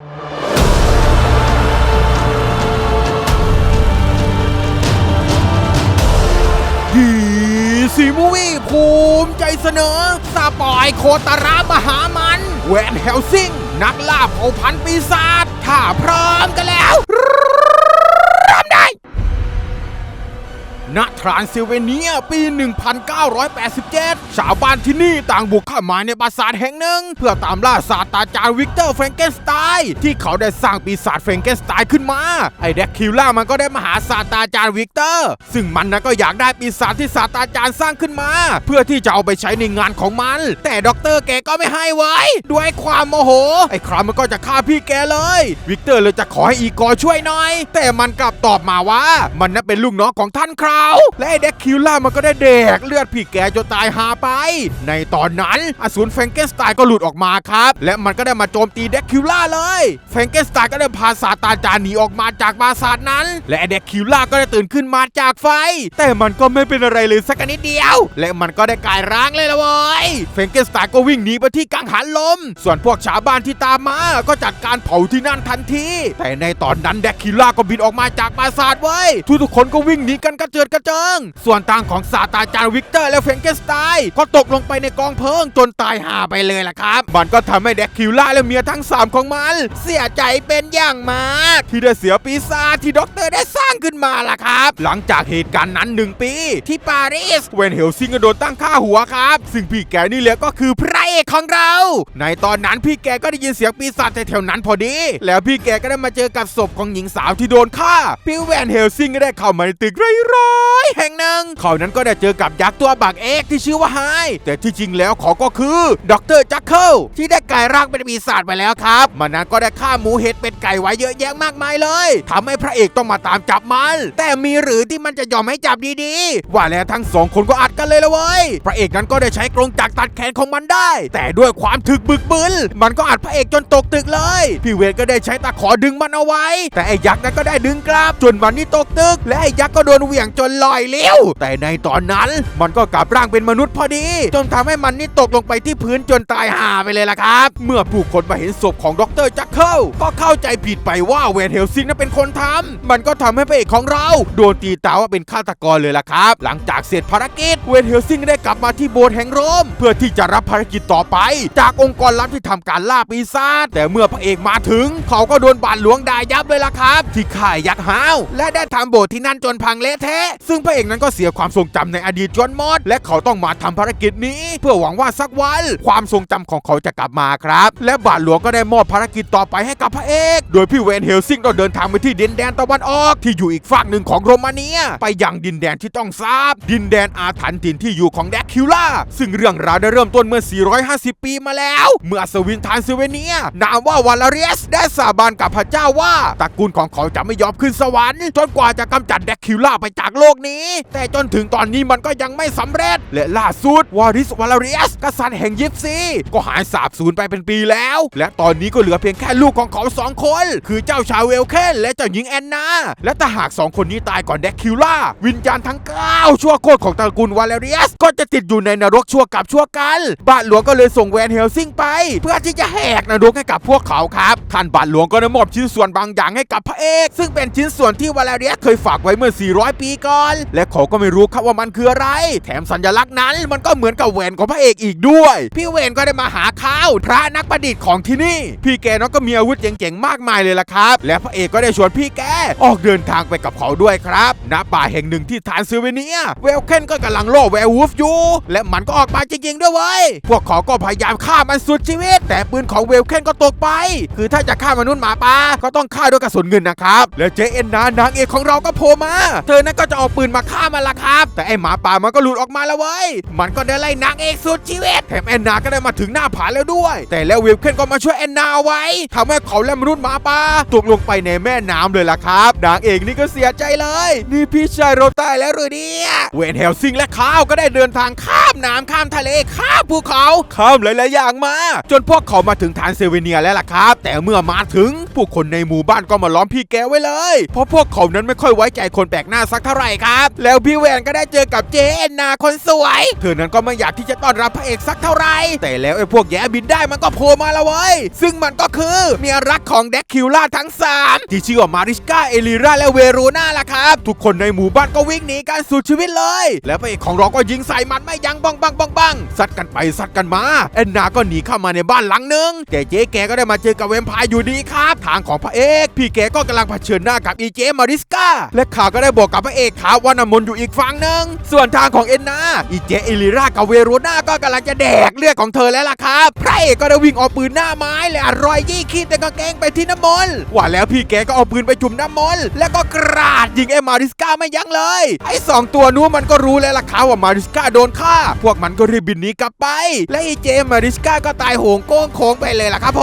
ดีสีมูวี่ภูมิใจเสนอสปอยโคตรามหามันแวนเฮลซิง นักล่าเผ่าพันธุ์ปีศาจถ้าพร้อมกันแล้วเริ่มได้ ณ ทรานซิลเวเนียปี 1987 ชาวบ้านที่นี่ต่างบุกเข้ามาในปราสาทแห่งหนึ่ง เพื่อตามล่าศาสตราจารย์วิกเตอร์แฟรงเกนสไตน์ที่เขาได้สร้างปีศาจแฟรงเกนสไตน์ขึ้นมา ไอ้แดกคิวล่ามันก็ได้มาหาศาสตราจารย์วิกเตอร์ ซึ่งมันนะก็อยากได้ปีศาจที่ศาสตราจารย์สร้างขึ้นมา เพื่อที่จะเอาไปใช้ในงานของมัน แต่ด็อกเตอร์แกก็ไม่ให้ไว้ ด้วยความโมโห ไอ้ครามมันก็จะฆ่าพี่แกเลย วิกเตอร์เลยจะขอให้อีกอร์ช่วยหน่อย แต่มันกลับตอบมาว่า มันน่ะเป็นลูกน้องของท่านคราว และไอ้เด็กคิวล่ามันก็ได้เด็กเลือดพี่แกจนตายหาไปในตอนนั้นอสูรแฟงเกนสไตน์ก็หลุดออกมาครับ และมันก็ได้มาโจมตีเด็กคิวล่าเลยแฟงเกนสไตน์ก็ได้พาซาตานจานหนีออกมาจากปราสาทนั้น และเด็กคิวล่าก็ได้ตื่นขึ้นมาจากไฟ แต่มันก็ไม่เป็นอะไรเลยสักนิดเดียว และมันก็ได้กลายร่างเลยละเว้ยแฟงเกนสไตน์ก็วิ่งหนีไปที่กังหันลม ส่วนพวกชาวบ้านที่ตามมาก็จัดการเผาที่นั่นทันที แต่ในตอนนั้นเด็กคิวล่าก็บินออกมาจากปราสาทเว้ยทุกๆคนก็วิ่งหนีกันกระเจิดกระเจิง ส่วนทางของศาตราจารย์วิกเตอร์และแฟงเกนสไตน์ก็ตกลงไปในกองเพลิงจนตายห่าไปเลยล่ะครับ มันก็ทำให้เด็กคิวล่าและเมียทั้ง 3 ของมัน เสียใจเป็นอย่างมาก ที่ได้เสียปีศาจที่ด็อกเตอร์ได้สร้างขึ้นมาล่ะครับ หลังจากเหตุการณ์นั้น 1 ปี ที่ปารีสเวนเฮลซิงก็โดนตั้งค่าหัวครับ ซึ่งพี่แกนี่แหละก็คือพระเอกของเรา ในตอนนั้นพี่แกก็ได้ยินเสียงปีศาจแถวๆนั้นพอดี แล้วพี่แกก็ได้มาเจอกับศพของหญิงสาวที่โดนฆ่าพี่แวนเฮลซิงก็ได้เข้ามาในตึกร้ายๆแห่งหนึ่งเขานั้นก็ได้เจอกับยักษ์ตัวบักเอกที่ชื่อว่าไฮแต่ที่จริงแล้วเขาก็คือดรจักเคิลที่ได้กลายร่างเป็นปีศาจไปแล้วครับ มันนั้นก็ได้ฆ่าหมูเห็ดเป็ดไก่ไว้เยอะแยะมากมายเลยทำให้พระเอกต้องมาตามจับมัน แต่มีหรือที่มันจะยอมให้จับดีๆ ว่าแล้วทั้งสองคนก็อัดกันเลยละเว้ย พระเอกนั้นก็ได้ใช้กรงจักรตัดแขนของมันได้ แต่ด้วยความถึกบึกบึนมันก็อัดพระเอกจนตกตึกเลย พี่เวทก็ได้ใช้ตะขอดึงมันเอาไว้ แต่ไอ้ยักษ์นั้นก็ได้ดึงกลับจนมันนี่ตกตึก และไอ้ยักษ์ก็โดนเหวี่ยงจนลอยเลี้ยวแต่ในตอนนั้นมันก็กลับร่างเป็นมนุษย์พอดี จนทำให้มันนี่ตกลงไปที่พื้นจนตายห่าไปเลยล่ะครับ เมื่อผู้คนมาเห็นศพของดรจักเคิลก็เข้าใจผิดไปว่าเวนเฮลซิงนั้นเป็นคนทำมันก็ทำให้พระเอกของเรา โดนตีตาว่าเป็นฆาตกรเลยล่ะครับ หลังจากเสร็จภารกิจเวนเฮลซิงได้กลับมาที่โบสถ์แห่งโรม เพื่อที่จะรับภารกิจต่อไป จากองค์กรลับที่ทำการล่าปีศาจแต่เมื่อพระเอกมาถึง เขาก็โดนบาดหลวงด่ายับเลยล่ะครับ ที่ข่ายยักษ์ห้าวและได้ทำโบสถ์ที่นั่นจนพังเละเทะซึ่งพระเอกนั้นก็เสียความทรงจำในอดีตจนหมดและเขาต้องมาทำภารกิจนี้ เพื่อหวังว่าสักวัน ความทรงจำของเขาจะกลับมาครับ และบาทหลวงก็ได้มอบภารกิจต่อไปให้กับพระเอก โดยพี่เวนเฮลซิงต้องเดินทางไปที่ดินแดนตะวันออกที่อยู่อีกฝั่งหนึ่งของโรมาเนีย ไปยังดินแดนที่ต้องทราบ ดินแดนอาถรรพ์ถิ่นที่อยู่ของแดกคิวล่าซึ่งเรื่องราวได้เริ่มต้นเมื่อ 450 ปีมาแล้ว เมื่ออัศวินทานซิเวเนีย นามว่าวาลาเรียสได้สาบานกับพระเจ้าว่าตระกูลของเขาจะไม่ยอมขึ้นสวรรค์จนกว่าจะกำจัดแดกคิวล่าไปจากโลกนี้ แต่จนถึงตอนนี้มันก็ยังไม่สำเร็จและล่าสุดวาริสวาลาเรียสกษัตริย์แห่งยิปซี ก็หายสาบสูญไปเป็นปีแล้ว และตอนนี้ก็เหลือเพียงแค่ลูกของเขาสองคน คือเจ้าชาวเวลเคนและเจ้าหญิงแอนนา และถ้าหากสองคนนี้ตายก่อนแดกคิวล่า วิญญาณทั้ง9ชั่วโคตรของตระกูลวาเลเรียส ก็จะติดอยู่ในนรกชั่วกับชั่วกันบาทหลวงก็เลยส่งแวนเฮลซิงไป เพื่อที่จะแหกนรกให้กับพวกเขาครับท่านบาทหลวงก็ได้มอบชิ้นส่วนบางอย่างให้กับพระเอกซึ่งเป็นชิ้นส่วนที่วาเลเรียสเคยฝากไว้เมื่อ 400 ปีก่อน และเขาก็ไม่รู้ครับว่ามันคืออะไร แถมสัญลักษณ์นั้นมันก็เหมือนกับแหวนของพระเอกอีกด้วย พี่เวนก็ได้มาหาเขาพระนักประดิษฐ์ของที่นี่ พี่แกเนาะก็มีอาวุธเจ๋งๆมากมายเลยล่ะครับ และพระเอกก็ได้ชวนพี่แกออกเดินทางไปกับเขาด้วยครับณป่าแห่งหนึ่งที่ทรานซิเวเนียเวลเคนก็กำลังล่แวร์วูฟอยู่ และมันก็ออกมาจริงๆด้วยเว้ยพวกเขาก็พยายามฆ่ามันสุดชีวิต แต่ปืนของเวลเคนก็ตกไป คือถ้าจะฆ่ามนุษย์หมาป่าก็ต้องฆ่าด้วยกระสุนเงินนะครับ และเจเอ็นนานางเอกของเราก็โผล่มา เธอนั้นก็จะเอาปืนมาฆ่ามันละครับ แต่ไอหมาป่ามันก็หลุดออกมาแล้วเว้ยมันก็ได้ไล่นางเอกสุดชีวิตแถมแอนนาก็ได้มาถึงหน้าผาแล้วด้วย แต่แล้วเวลเคนก็มาช่วยแอนนาเอาไว้ทำให้เขาและมนุษย์หมาป่าตกลงไปในแม่น้ำเลยล่ะครับนางเอกนี่ก็เสียใจเลย นี่พี่ชายเราตายแล้วหรือเนี่ยเวนเฮลซิงและข้าวก็ได้เดินทางข้ามน้ำข้ามทะเลข้ามภูเขาข้ามหลายๆอย่างมา จนพวกเขามาถึงทานเซเวเนียแล้วล่ะครับ แต่เมื่อมาถึงผู้คนในหมู่บ้านก็มาล้อมพี่แกไว้เลย เพราะพวกเขานั้นไม่ค่อยไว้ใจคนแปลกหน้าสักเท่าไหร่ครับ แล้วพี่แวนก็ได้เจอกับเจเอ็นนาคนสวยเธอนั้นก็ไม่อยากที่จะต้อนรับพระเอกสักเท่าไหร่แต่แล้วไอ้พวกแย่บินได้มันก็โผล่มาล้วเว้ยซึ่งมันก็คือเมียรักของแดกคิวล่าทั้ง 3 ที่ชื่อว่ามาริสกาเอลิราและเวโรนาล่ะครับ ทุกคนในหมู่บ้านก็วิ่งหนีกันสุดชีวิตเลย แล้วพระเอกของเราก็ยิงใส่มันไม่ยั้งบังบังบังบังซัดกันไปซัดกันมาแอนนาก็หนีเข้ามาในบ้านหลังหนึงแต่เจ๊แกก็ได้มาเจอกับแวมไพร์อยู่ดีครับ ทางของพระเอกพี่แกก็กำลังเผชิญหน้ากับอีเจมาริสกาและข่าวก็ได้บอกกับพระเอกครับว่านำมนอยู่อีกฝั่งหนึ่งส่วนทางของเอ็นนาอีเจเอลิรากับเวโรนาก็กำลังจะแดกเลือดของเธอแล้วล่ะครับพระเอกก็ได้วิ่งเอาปืนหน้าไม้และอร่อยยี่ขี้แต่กางเกงไปที่น้ำมนต์ว่าแล้วพี่แกก็เอาปืนไปจุ่มน้ำมนต์แล้วก็กราดยิงไอ้มาริสกาไม่ยั้งเลย ไอ้สองตัวนู้นมันก็รู้แล้วล่ะครับว่ามาริสกาโดนฆ่า พวกมันก็รีบบินหนีกลับไป และไอีเจมาริสกาก็ตายโหงโก้งโค้งไปเลยล่ะครับผ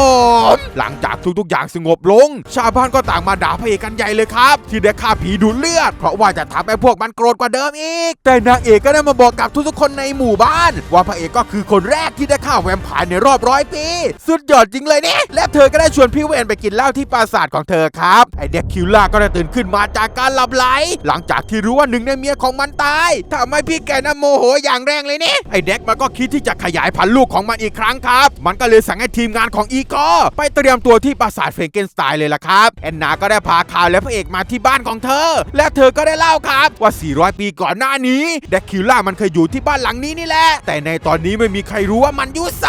มหลังจากทุกๆอย่างสงบลง ชาวบ้านก็ต่างมาด่าพระเอกกันใหญ่เลยครับ ที่ได้ฆ่าผีดูดเลือด เพราะว่าจะทำให้พวกมันโกรธกว่าเดิมอีก แต่นางเอกก็ได้มาบอกกับทุกๆคนในหมู่บ้าน ว่าพระเอกก็คือคนแรกที่ได้ฆ่าแวมไพร์ในรอบร้อยปี สุดยอดจริงเลยเนี่ยและเธอก็ได้ชวนพี่เวนไปกินเหล้าที่ปราสาทของเธอครับไอเด็กคิวล่าก็ได้ตื่นขึ้นมาจากการหลับไหล หลังจากที่รู้ว่าหนึ่งในเมียของมันตายทำให้พี่แกน่ะโมโหอย่างแรงเลยเนี่ยไอเด็กมันก็คิดที่จะขยายพันธุ์ลูกของมันอีกครั้งครับ มันก็เลยสั่งให้ทีมงานของอีกอไปเตรียมตัวที่ปราสาทเฟรงเกนสไตน์เลยล่ะครับแอนนาก็ได้พาข่าวและพระเอกมาที่บ้านของเธอ และเธอก็ได้เล่าครับว่า 400 ปีก่อนหน้านี้เด็กคิวล่ามันเคยอยู่ที่บ้านหลังนี้นี่แหละ แต่ในตอนนี้ไม่มีใครรู้ว่ามันอยู่ไส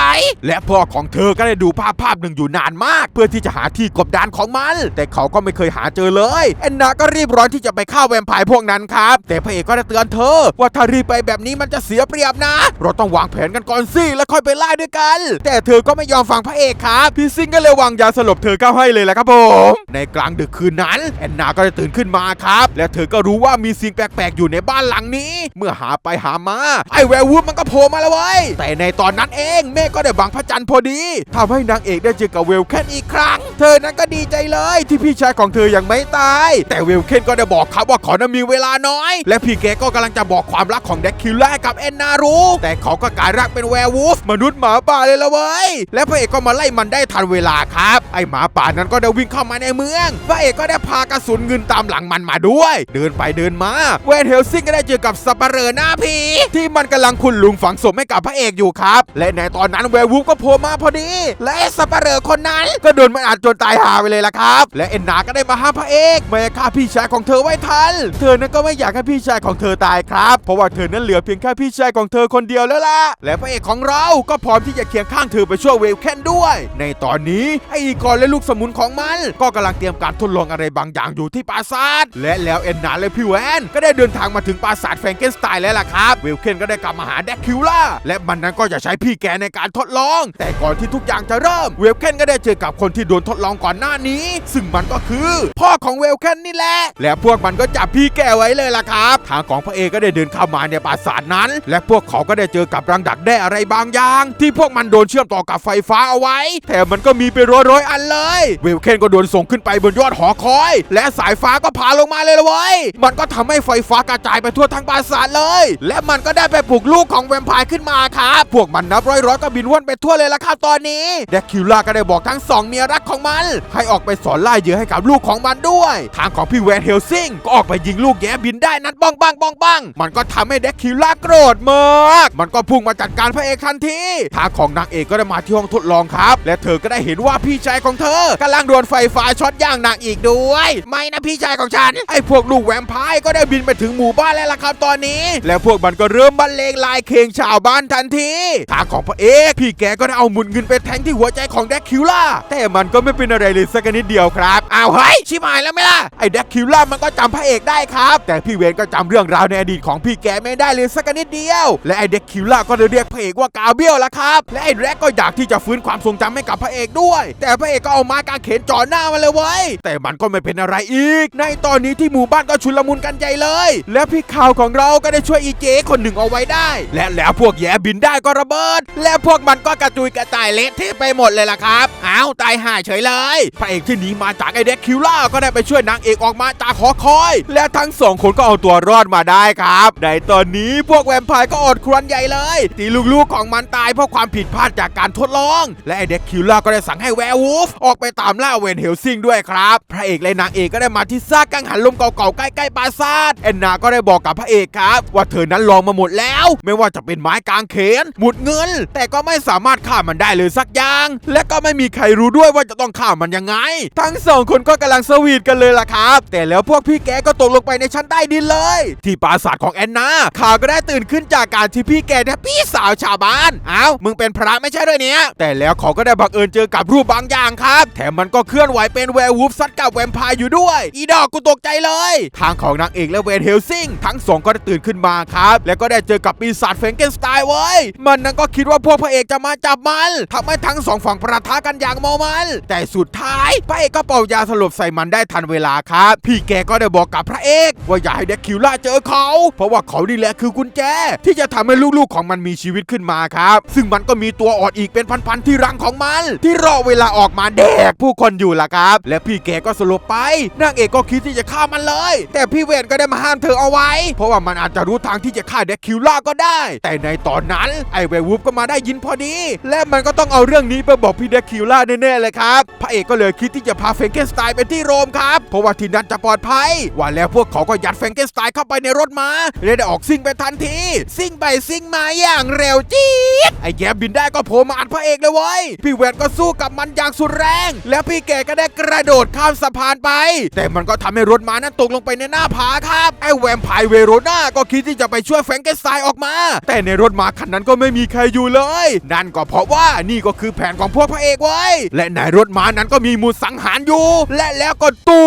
และพ่อของเธอก็ได้ดูภาพภาพหนึ่งอยู่นานมาก เพื่อที่จะหาที่กบดานของมัน แต่เขาก็ไม่เคยหาเจอเลยแอนนาก็รีบร้อนที่จะไปฆ่าแวมไพร์พวกนั้นครับ แต่พระเอกก็ได้เตือนเธอ ว่าถ้ารีบไปแบบนี้มันจะเสียเปรียบนะ เราต้องวางแผนกันก่อนสิแล้วค่อยไปไล่ด้วยกัน แต่เธอก็ไม่ยอมฟังพระเอกครับพี่ซิงก็เลยวางยาสลบเธอเข้าให้เลยแหละครับผมในกลางดึกคืนนั้นแอนนาก็ได้ตื่นขึ้นมาครับ และเธอก็รู้ว่ามีสิ่งแปลกๆอยู่ในบ้านหลังนี้ เมื่อหาไปหามาไอ้แวร์วูฟมันก็โผล่มาแล้วเว้ยแต่ในตอนนั้นเองเมฆก็ได้บังพระจันทร์พอดีทำให้นางเอกได้เจอกับเวลเคนอีกครั้ง เธอนั้นก็ดีใจเลยที่พี่ชายของเธอยังไม่ตาย แต่เวลเคนก็ได้บอกครับว่าขานั้นมีเวลาน้อย และพี่แกก็กำลังจะบอกความรักของแดกคิลล่ากับแอนนารูแต่เขาก็กลายร่างเป็นแวร์วูฟมนุษย์หมาป่าเลยละเว้ยและพระเอกก็มาไล่มันได้ทันเวลาครับไอหมาป่านั้นก็ได้วิ่งเข้ามาในเมือง พระเอกก็ได้พากระสุนเงินตามหลังมันมาด้วย เดินไปเดินมาเวนเฮลซิงก็ได้เจอกับสับปเหร่อหน้าผีที่มันกำลังขุดหลุมฝังศพให้กับพระเอกอยู่ครับ และในตอนนั้นแวร์วูฟก็โผล่มาพอดี และสับปะเหร่อคนนั้นก็โดนมันอัดจนตายหาไปเลยละครับ และเอ็นนาก็ได้มาห้ามพระเอกไม่ฆ่าพี่ชายของเธอไว้ทัน เธอนั้นก็ไม่อยากให้พี่ชายของเธอตายครับ เพราะว่าเธอนั้นเหลือเพียงแค่พี่ชายของเธอคนเดียวแล้วล่ะ และพระเอกของเราก็พร้อมที่จะเคียงข้างเธอไปช่วยเวลเคนด้วย ในตอนนี้ไอ้อีกอนและลูกสมุนของมัน ก็กำลังเตรียมการทดลองอะไรบางอย่างอยู่ที่ปราสาทและแล้วเอ็นนาและพี่แวนก็ได้เดินทางมาถึงปราสาทแฟรงเกนสไตน์แล้วล่ะครับ เวลเคนก็ได้กลับมาหาแดกคิวล่าและมันนั้นก็จะใช้พี่แกในการทดลอง แต่ก่อนที่ทุกอย่างจะเริ่ม เวลเคนก็ได้เจอกับคนที่โดนทดลองก่อนหน้านี้ ซึ่งมันก็คือ พ่อของเวลเคนนี่แหละ และพวกมันก็จับพี่แกไว้เลยล่ะครับ ทางของพระเอกก็ได้เดินเข้ามาในปราสาทนั้น และพวกเขาก็ได้เจอกับรังดักแด้อะไรบางอย่าง ที่พวกมันโดนเชื่อมต่อกับไฟฟ้าเอาไว้ แถมมันก็มีเป็นร้อยๆอันเลย เวลเคนก็โดนส่งขึ้นไปบนยอดหอคอย และสายฟ้าก็พาลงมาเลยละเว้ย มันก็ทำให้ไฟฟ้ากระจายไปทั่วทั้งปราสาทเลย และมันก็ได้ไปปลุกลูกของแวมไพร์ขึ้นมาครับพวกมันนับร้อยๆก็บินว่อนไปทั่วเลยละครับตอนนี้แดกคิวล่าก็ได้บอกทั้งสองเมียรักของมัน ให้ออกไปสอนล่าเหยื่อให้กับลูกของมันด้วย ทางของพี่แวนเฮลซิงก็ออกไปยิงลูกแย้บินได้นัดบ้องบ้างบ้องบ้างมันก็ทำให้แดกคิวล่าโกรธมาก มันก็พุ่งมาจัดการพระเอกทันทีทางของนางเอกก็ได้มาที่ห้องทดลองครับ และเธอก็ได้เห็นว่าพี่ชายของเธอกำลังโดนไฟฟ้าช็อตอย่างหนักอีกด้วย ไม่นะพี่ชายของฉันไอ้พวกลูกแวมไพร์ก็ได้บินไปถึงหมู่บ้านแล้วล่ะครับตอนนี้ และพวกมันก็เริ่มบรรเลงลายเพลงชาวบ้านทันทีทางของพระเอกพี่แกก็ได้เอาหมุนเงินไปแทงที่หัวใจของแดกคิวล่าแต่มันก็ไม่เป็นอะไรเลยสักนิดเดียวครับอ้าวเฮ้ยชิบหายแล้วไหมล่ะไอ้แดกคิวล่ามันก็จำพระเอกได้ครับ แต่พี่เวนก็จำเรื่องราวในอดีตของพี่แกไม่ได้เลยสักนิดเดียว และไอ้แดกคิวล่าก็เลยเรียกพระเอกว่ากาเบียลละครับ และไอ้แดกก็อยากที่จะฟื้นความทรงจำให้กับพระเอกด้วย แต่พระเอกก็เอาไม้กางเขนจ่อหน้ามาเลยเว้ยแต่มันก็ไม่เป็นอะไรอีก ในตอนนี้ที่หมู่บ้านก็ชุลมุนกันใหญ่เลย และพี่ข่าวของเราก็ได้ช่วยอีเจคนหนึ่งเอาไว้ได้และแล้วพวกแย่บินได้ก็ระเบิด และพวกมันก็กระจุยกระจายเละเทะไปหมดเลยล่ะครับอ้าวตายห่าเฉยเลย พระเอกที่หนีมาจากไอเด็กคิวล่าก็ได้ไปช่วยนางเอกออกมาจากหอคอย และทั้งสองคนก็เอาตัวรอดมาได้ครับ ในตอนนี้พวกแวมไพร์ก็อดครวญใหญ่เลยที่ลูกๆของมันตายเพราะความผิดพลาดจากการทดลอง และไอเด็กคิวล่าก็ได้สั่งให้แวร์วูฟออกไปตามล่าเวนเฮลซิงด้วยครับ พระเอกและนางเอกก็ได้มาที่ซากกังหันลมเก่าๆใกล้ๆปราสาทแอนนาก็ได้บอกกับพระเอกครับ ว่าเธอนั้นลองมาหมดแล้วไม่ว่าจะเป็นไม้กางเขนหมุดเงิน แต่ก็ไม่สามารถฆ่ามันได้เลยสักอย่าง และก็ไม่มีใครรู้ด้วยว่าจะต้องฆ่ามันยังไง ทั้งสองคนก็กำลังสวีทกันเลยล่ะครับ แต่แล้วพวกพี่แกก็ตกลงไปในชั้นใต้ดินเลย ที่ปราสาทของแอนนาข่าวก็ได้ตื่นขึ้นจากการที่พี่แกเนี่ยพี่สาวชาวบ้านอ้าวมึงเป็นพระไม่ใช่ด้วยเนี่ยแต่แล้วเขาก็ได้บังเอิญเจอกับรูปบางอย่างครับ แถมมันก็เคลื่อนไหวเป็นแวร์วูฟซัดกับแวมไพร์อยู่ด้วย อีดอกกูตกใจเลย ทางของนางเอกและเวนเฮลซิงทั้งสองก็ได้ตื่นขึ้นมาครับ แล้วก็ได้เจอกับปีศาจเฟงเกนสไตน์เว้ยมันนั้นก็คิดว่าพวกพระเอกจะมาจับมันทำให้ทั้งสองฝั่งประทะกันอย่างเมามัน แต่สุดท้ายพระเอกก็เป่ายาสลบใส่มันได้ทันเวลาครับ พี่แกก็ได้บอกกับพระเอก ว่าอย่าให้เด็กคิวล่าเจอเขา เพราะว่าเขานี่แหละคือกุญแจ ที่จะทำให้ลูกๆของมันมีชีวิตขึ้นมาครับ ซึ่งมันก็มีตัวอ่อนอีกเป็นพันๆที่รังของมัน ที่รอเวลาออกมาแดกผู้คนอยู่ล่ะครับ และพี่แกก็สลบไปนางเอกก็คิดที่จะฆ่ามันเลย แต่พี่เวนก็ได้มาห้ามเธอเอาไว้ เพราะว่ามันอาจจะรู้ทางที่จะฆ่าเด็กคิวล่าก็ได้ แต่ในตอนนั้นไอ้แวร์วูฟก็มาได้ยินพอดี และมันก็ต้องเอาเรื่องนี้ไปบอกพี่เด็กคิวล่าแน่ๆเลยครับ พระเอกก็เลยคิดที่จะพาเฟรงเกนสไตน์ไปที่โรมครับ เพราะว่าที่นั่นจะปลอดภัย ว่าแล้วพวกเขาก็ยัดเฟรงเกนสไตน์เข้าไปในรถมาและได้ออกซิ่งไปทันที ซิ่งไปซิ่งมาอย่างเร็วจี๊ดไอ้แยบบินได้ก็โผล่มาอัดพระเอกเลยเว้ยพี่แวนก็สู้กับมันอย่างสุดแรง แล้วพี่แกก็ได้กระโดดข้ามสะพานไป แต่มันก็ทำให้รถม้านั้นตกลงไปในหน้าผาครับไอ้แวมไพร์เวโรนาก็คิดที่จะไปช่วยแฟรงเกนสไตน์ออกมา แต่ในรถม้าคันนั้นก็ไม่มีใครอยู่เลย นั่นก็เพราะว่านี่ก็คือแผนของพวกพระเอกเว้ และในรถม้านั้นก็มีมุดสังหารอยู่ และแล้วก็ตู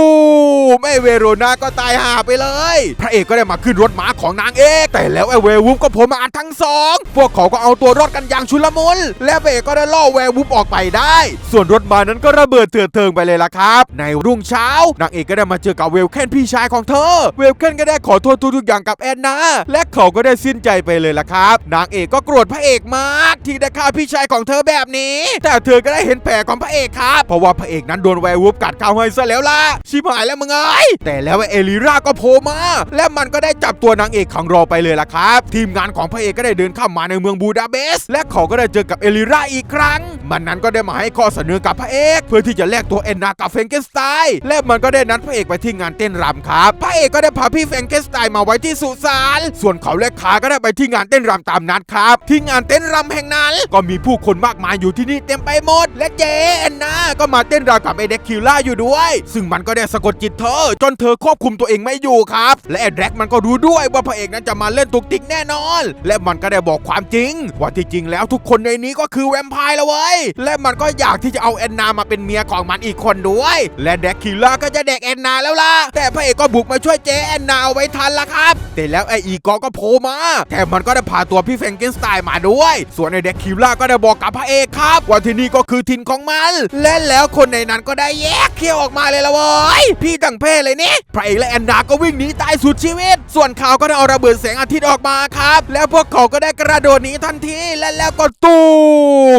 มไอเวโรนาก็ตายห่าไปเลย พระเอกก็ได้มาขึ้นรถม้าของนางเอกแต่แล้วไอเววูฟก็โผล่มาอัดทั้งสองพวกเขาก็เอาตัวรอดกันอย่างชุลมุนและพระเอกก็ได้ล่อแววูฟออกไปได้ ส่วนรถม้านั้นก็ระเบิดเถื่อนเทิงไปเลยล่ะครับ ในรุ่งเช้านางเอกก็ได้มาเจอกับเวลเคนพี่ชายของเธอ เวลเคนก็ได้ขอโทษทุกๆอย่างกับแอนนาและเขาก็ได้สิ้นใจไปเลยล่ะครับ นางเอกก็โกรธพระเอกมาก ที่ได้ฆ่าพี่ชายของเธอแบบนี้ แต่เธอก็ได้เห็นแผลของพระเอกครับเพราะว่าพระเอกนั้นโดนแวร์วูฟกัดเข้าให้ซะแล้วล่ะชิบหายแล้วมึงเอ้ยแต่แล้วเอลิราก็โผล่มา และมันก็ได้จับตัวนางเอกขังรอไปเลยล่ะครับ ทีมงานของพระเอกก็ได้เดินเข้ามาในเมืองบูดาเปสต์และเขาก็ได้เจอกับเอลิราอีกครั้ง มันนั้นก็ได้มาให้ข้อเสนอกับพระเอก เพื่อที่จะแลกตัวแอนนากับเฟงเกนสไตน์และมันก็ได้นัดพระเอกไปที่งานเต้นรำครับ พระเอกก็ได้พาพี่เฟงเกนสไตน์มาไว้ที่สุสานส่วนเขาและขาก็ได้ไปที่งานเต้นรำตามนัดครับ ที่งานเต้นรำแห่งนั้น ก็มีผู้คนมากมายอยู่ที่นี่เต็มไปหมด และเจแอนนาก็มาเต้นรำกับไอเด็กคิล่าอยู่ด้วย ซึ่งมันก็ได้สะกดจิตเธอ จนเธอควบคุมตัวเองไม่อยู่ครับ และไอแดร็กมันก็รู้ด้วยว่าพระเอกนั้นจะมาเล่นตุกติกแน่นอน และมันก็ได้บอกความจริง ว่าที่จริงแล้วทุกคนในนี้ก็คือแวมไพร์ล้วเว้ยและมันก็อยากที่จะเอาแอนนามาเป็นเมียของมันอีกคนด้วย และแดกคิลล่าก็จะแดกแอนนาแล้วล่ะแต่พระเอกก็บุกมาช่วยเจแอนนาเอาไว้ทันละครับแต่แล้วไออีกอก็โผล่มาแถมมันก็ได้พาตัวพี่แฟรงเกนสไตน์มาด้วย ส่วนไอแด็กคิลล่าก็ได้บอกกับพระเอกครับว่าที่นี่ก็คือถิ่นของมัน และแล้วคนในนั้นก็ได้แยกเขี้ยวออกมาเลยละเว้ยพี่ตั้งเพศเลยนี่พระเอกและแอนนาก็วิ่งหนีตายสุดชีวิต ส่วนเขาก็ได้เอาระเบิดแสงอาทิตย์ออกมาครับ แล้วพวกเขาก็ได้กระโดดหนีทันทีและแล้วก็ตู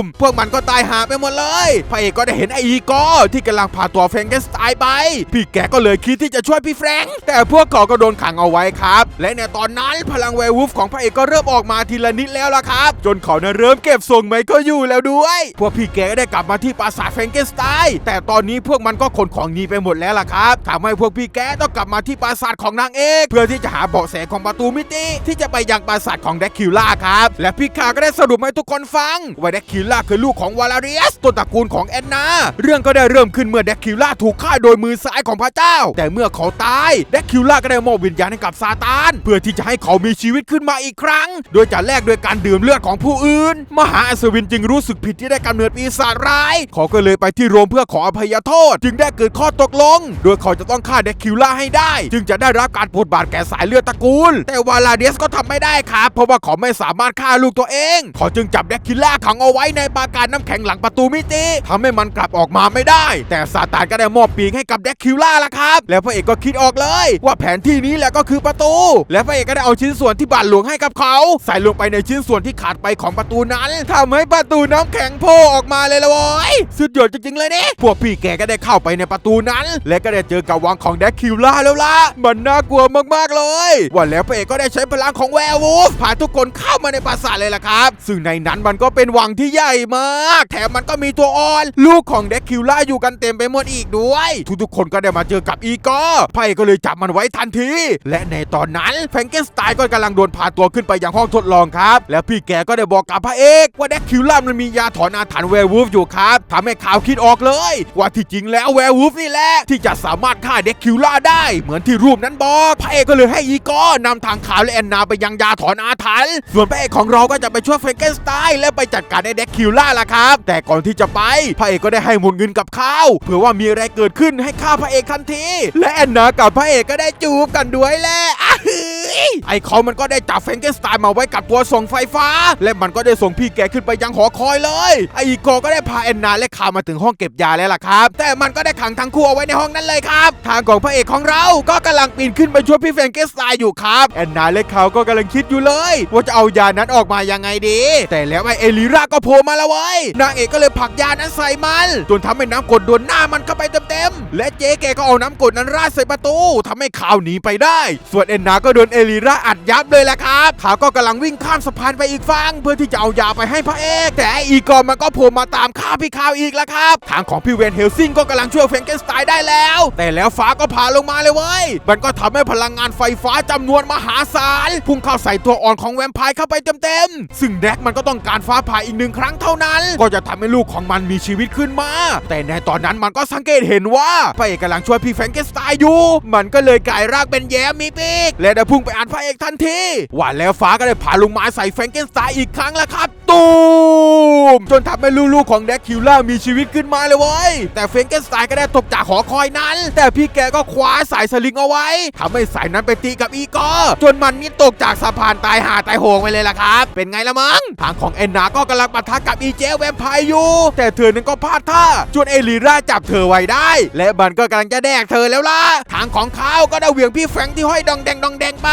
มพวกมันก็ตายหาไปหมดเลยพระเอกก็ได้เห็นไออีกอที่กำลังพาตัวแฟรงเกนสไตน์ไป พี่แกก็เลยคิดที่จะช่วยพี่แฟรงแต่พวกเขาก็โดนขังเอาไว้ครับ และในตอนนั้นพลังแวรวูฟของพระเอกก็เริ่มออกมาทีละนิดแล้วล่ะครับ จนเขาเนี่ยเริ่มเก็บทรงไมเคิลอยู่แล้วด้วย พวกพี่แกก็ได้กลับมาที่ปราสาทแฟรงเกนสไตน์แต่ตอนนี้พวกมันก็ขนของหนีไปหมดแล้วล่ะครับทำให้พวกพี่แกต้องกลับมาที่ปราสาทของนางเอกเพื่อที่จะหาเบาะแสของประตูมิติ ที่จะไปยังปราสาทของแดกคิลล่าครับและพี่คาก็ได้สรุปให้ทุกคนฟังว่าแดกคิลล่าคือลูกของวาลาเรียสต้นตระกูลของแอนนาเรื่องก็ได้เริ่มขึ้นเมื่อแดกคิลล่าถูกฆ่าโดยมือซ้ายของพระเจ้า แต่เมื่อเขาตายแดกคิลล่าก็ได้มอบวิญญาณให้กับซาตาน เพื่อที่จะให้เขามีชีวิตขึ้นมาอีกครั้ง โดยจะแลกด้วยการดื่มเลือดของผู้อื่น มหาอัศวินจึงรู้สึกผิดที่ได้กำเนิดปีศาจร้าย เขาก็เลยไปที่โรมเพื่อขออภัยโทษ จึงได้เกิดข้อตกลง โดยเขาจะต้องฆ่าแดกคิลล่าให้ได้ จึงจะได้รับการปรดบาทแก่สายเลือดตระกูล แต่วาลาเดียสก็ทำไม่ได้ครับ เพราะว่าเขาไม่สามารถฆ่าลูกตัวเอง เขาจึงจับแดกคิลล่าขังเอาไว้ในปราการน้ำแข็งหลังประตูมิติทำให้มันกลับออกมาไม่ได้ แต่ซาตานก็ได้มอบปีกให้กับแดกคิลล่าละครับ แล้วพระเอกก็คิดออกเลย ว่าแผนที่นี้แหละก็คือประตู และพระเอกก็ได้เอาชิ้นส่วนที่บาทหลวงให้กับเขา ใส่ลงไปในชิ้นส่วนที่ขาดไปของประตูนั้นทำให้ประตูน้ำแข็งโผล่ออกมาเลยละว้ยสุดยอดจริงๆเลยเนี่ยพวกพี่แกก็ได้เข้าไปในประตูนั้น และก็ได้เจอกับวังของแดกคิลล่าแล้วล่ะมันน่ากลัวมากๆเลยว่าแล้วพระเอกก็ได้ใช้พลังของแวร์วูฟพาทุกคนเข้ามาในปราสาทเลยล่ะครับ ซึ่งในนั้นมันก็เป็นวังที่ใหญ่มาก แถมมันก็มีตัวอ่อน ลูกของแดกคิลล่าอยู่กันเต็มไปหมดอีกด้วย ทุกๆคนก็ได้มาเจอกับอีกอร์พระเอกก็เลยจับมันไว้ทันที และในตอนนั้นแฟรงเกนสไตน์ก็กำลังโดนพาตัวขึ้นไปยังห้องทดลองครับ แล้วพี่แกก็ได้บอกกับพระเอกว่าแดกคิวล่ามันมียาถอนอาถรรพ์แวร์วูฟอยู่ครับทำให้ข่าวคิดออกเลย ว่าที่จริงแล้วแวร์วูฟนี่แหละที่จะสามารถฆ่าเด็กคิวล่าได้ เหมือนที่รูปนั้นบอกพระเอกก็เลยให้อีกอนำทางข่าวและแอนนาไปยังยาถอนอาถรรพ์ส่วนพระเอกของเราก็จะไปช่วยเฟรนเกนสไตน์และไปจัดการไอ้เด็กคิวล่าล่ะครับ แต่ก่อนที่จะไปพระเอกก็ได้ให้หมุนเงินกับเขาเผื่อว่ามีอะไรเกิดขึ้นให้ฆ่าพระเอกทันที และแอนนากับพระเอกก็ได้จูบกันด้วยแหละอะเฮ้ย ไอ้เขามันก็ได้จับเฟรนเกนสไตน์มาไว้กับตัวส่งไฟฟ้า และมันก็ได้ส่งพี่แกขึ้นไปยังหอคอยเลย ไอ้อีโกก็ได้พาแอนนาและข่าวมาถึงห้องเก็บยาแล้วล่ะครับ แต่มันก็ได้ขังทั้งคู่เอาไว้ในห้องนั้นเลยครับ ทางของพระเอกของเราก็กำลังปีนขึ้นไปช่วยพี่เฟรนเกนสไตน์อยู่ครับแอนนาและเขาก็กำลังคิดอยู่เลย ว่าจะเอายานั้นออกมายังไงดี แต่แล้วไอเอลิราก็โผล่มาแล้วเว้ยนางเอกก็เลยผลักยานั้นใส่มันจนทำให้น้ำกดโดนหน้ามันเข้าไปเต็มๆและเจ๊แกก็เอาน้ำกดนั้นราดใส่ประตูทำให้ข่าวหนีไปได้ ส่วนเอนนาก็โดนเอลิราอัดยับเลยแหละครับเขาก็กำลังวิ่งข้ามสะพานไปอีกฝั่งเพื่อที่จะเอายาไปให้พระเอก แต่อีกอร์มันก็โผล่มาตามฆ่าพี่ข่าวอีกแล้วครับ ทางของพี่เวนเฮลซิงก็กำลังช่วยเฟรนเกนสไตน์ได้แล้ว แต่แล้วฟ้าก็ผ่าลงมาเลยเว้ยมันก็ทำให้พลังงานไฟฟ้าจำนวนมหาศาลพุ่งเข้าใส่ตัวอ่อนของแวมไพร์เข้าไปเต็มๆซึ่งแดกมันก็ต้องการฟ้าผ่าอีกหนึ่งครั้งเท่านั้น ก็จะทำให้ลูกของมันมีชีวิตขึ้นมา แต่ในตอนนั้นมันก็สังเกตเห็นว่าพระเอกกำลังช่วยพี่แฟงเกนสไตน์อยู่ มันก็เลยกลายร่างเป็นแย้มมีปีกและได้พุ่งไปอ่านพระเอกทันทีว่าแล้วฟ้าก็ได้ผ่าลงมาใส่แฟรงเกนสไตน์อีกครั้งแล้วครับ ตูมจนทำให้ลูกๆของแดกคิวล่ามีชีวิตขึ้นมาเลยเว้ยแต่เฟรนเกนสไตน์ก็ได้ตกจากหอคอยนั้น แต่พี่แกก็คว้าสายสลิงเอาไว้ทำให้สายนั้นไปตีกับอีกอร์จนมันนี่ตกจากสะพานตายหาตายโหงไปเลยล่ะครับ เป็นไงละมั้งทางของแอนนาก็กำลังปะทะกับอีเจแวมไพร์อยู่ แต่เธอนั้นก็พลาดท่าจนเอลิราจับเธอไว้ได้ และมันก็กำลังจะแดกเธอแล้วล่ะทางของเขาก็ได้เหวี่ยงพี่แฟงที่ห้อยดองแดงดองแดงไป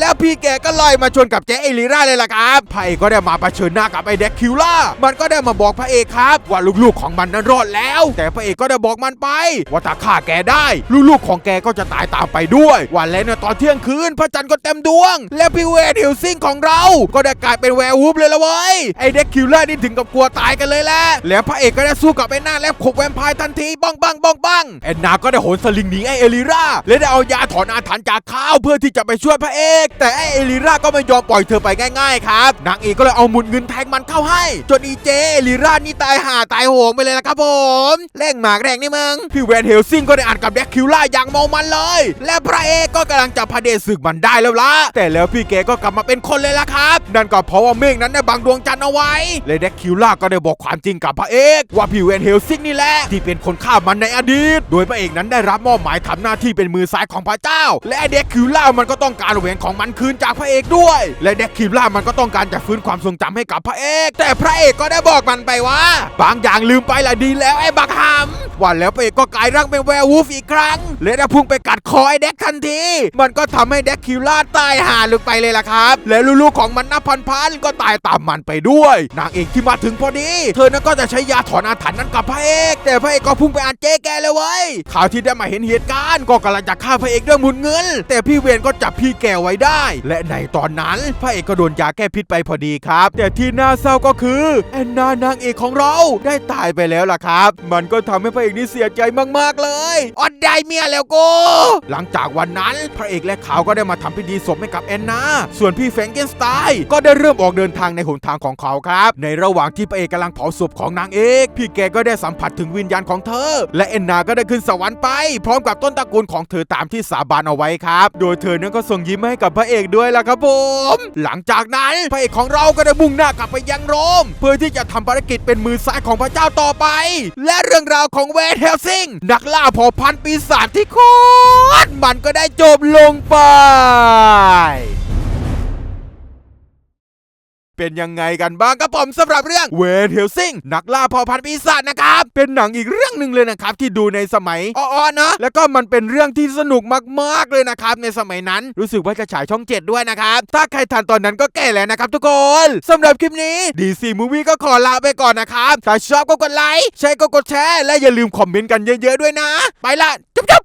แล้วพี่แกก็ลอยมาชนกับเจเอลิราเลยล่ะครับพระเอกก็ได้มาเผชิญหน้ากับไอเด็กคิวล่ามันก็ได้มาบอกพระเอกครับ ว่าลูกๆของมันนั้นรอดแล้ว แต่พระเอกก็ได้บอกมันไป ว่าถ้าฆ่าแกได้ ลูกๆของแกก็จะตายตามไปด้วย วันแล้วเนี่ยตอนเที่ยงคืนพระจันทร์ก็เต็มดวง และพี่เวดฮิลซิงของเรา ก็ได้กลายเป็นแวร์วูฟเลยละเว้ยไอเด็กคิวล่านี่ถึงกับกลัวตายกันเลยแหละแล้วพระเอกก็ได้สู้กับไอ้หน้าแล้วขบแวมไพร์ทันทีบ้องบ้างบ้องบ้างแอนนาก็ได้โหนสลิงหนีไอเอลิราและได้เอายาถอนอาถรรพ์จากข้าวเพื่อที่จะไปช่วยพระเอก แต่ไอเอลิราก็ไม่ยอมปล่อยเธอไปง่าย ๆ ครับนางเอกก็เลยเอาหมุนเงินแทงมันเข้าให้ จนอีเจลิรานี่ตายห่าตายโหงไปเลยละครับผมแรงหมากแรงนี่มึงพี่แวนเฮลซิงก็ได้อ่านกับแดกคิวล่าอย่างเมามันเลย และพระเอกก็กำลังจะพาเดศึกมันได้แล้วล่ะแต่แล้วพี่แกก็กลับมาเป็นคนเลยละครับ นั่นก็เพราะว่าเมฆนั้นได้บังดวงจันทร์เอาไว้และแดกคิวล่าก็ได้บอกความจริงกับพระเอกว่าพี่แวนเฮลซิงนี่แหละที่เป็นคนฆ่ามันในอดีต โดยพระเอกนั้นได้รับมอบหมายทำหน้าที่เป็นมือซ้ายของพระเจ้า และไอ้เด็กคิวล่ามันก็ต้องการแหวนของมันคืนจากพระเอกด้วย และเด็กคิวล่ามันก็ต้องการจะฟื้นความทรงจำให้กับพระเอก แต่พระเอกก็ได้บอกมันไปว่า บางอย่างลืมไปละดีแล้วไอ้บักหำว่าแล้วพระเอกก็กลายร่างเป็นแวร์วูฟอีกครั้ง และได้พุ่งไปกัดคอไอ้เด็กทันที มันก็ทำให้เด็กคิวล่าตายห่าลงไปเลยล่ะครับ และลูกๆของมันนับพันๆก็ตายตามมันไปด้วย นางเอกที่มาถึงพอดี เธอนั้นก็จะใช้ยาถอนอาถรรพ์นั้นกับพระเอก แต่พระเอกก็พุ่งไปอ่านเจ๊แกเลยเว้ยข่าวที่ได้มาเห็นเหตุการณ์ก็กำลังจะฆ่าพระเอกด้วยมุนเงิน แต่พี่เวรก็จับพี่แกไว้ได้ และในตอนนั้นพระเอกก็โดนยาแก้พิษไปพอดีครับ แต่ที่น่าเศร้าก็คือแอนนานางเอกของเราได้ตายไปแล้วล่ะครับ มันก็ทำให้พระเอกนี่เสียใจมากๆเลยอดได้เมียแล้วกูหลังจากวันนั้นพระเอกและเขาก็ได้มาทำพิธีศพให้กับแอนนา ส่วนพี่แฟรงเกนสไตน์ก็ได้เริ่มออกเดินทางในหนทางของเขาครับ ในระหว่างที่พระเอกกำลังเผาศพของนางเอก พี่แกก็ได้สัมผัสถึงวิญญาณของเธอ และแอนนาก็ได้ขึ้นสวรรค์ไป พร้อมกับต้นตระกูลของเธอตามที่สาบานเอาไว้ครับ โดยเธอนั้นก็ส่งยิ้มให้กับพระเอกด้วยล่ะครับผม หลังจากนั้นพระเอกของเราก็ได้มุ่งหน้ากลับไปยังโรม เพื่อที่จะทำภารกิจเป็นมือซ้ายของพระเจ้าต่อไป และเรื่องราวของเวทเฮลซิง นักล่าเผ่าพันธุ์ปีศาจที่โคตรมันก็ได้จบลงไป เป็นยังไงกันบ้างครับผมสำหรับเรื่องเวทเฮลซิงนักล่าเผ่าพันธุ์ปีศาจนะครับ เป็นหนังอีกเรื่องหนึ่งเลยนะครับที่ดูในสมัยอ้อๆนะแล้วก็มันเป็นเรื่องที่สนุกมากๆเลยนะครับในสมัยนั้นรู้สึกว่าจะฉายช่องเจ็ดด้วยนะครับ ถ้าใครทันตอนนั้นก็แก่แล้วนะครับทุกคนสำหรับคลิปนี้ DC Movie ก็ขอลาไปก่อนนะครับถ้าชอบก็กดไลค์ใช่ก็กดแชร์และอย่าลืมคอมเมนต์กันเยอะ ๆด้วยนะ ไปละจุ๊บ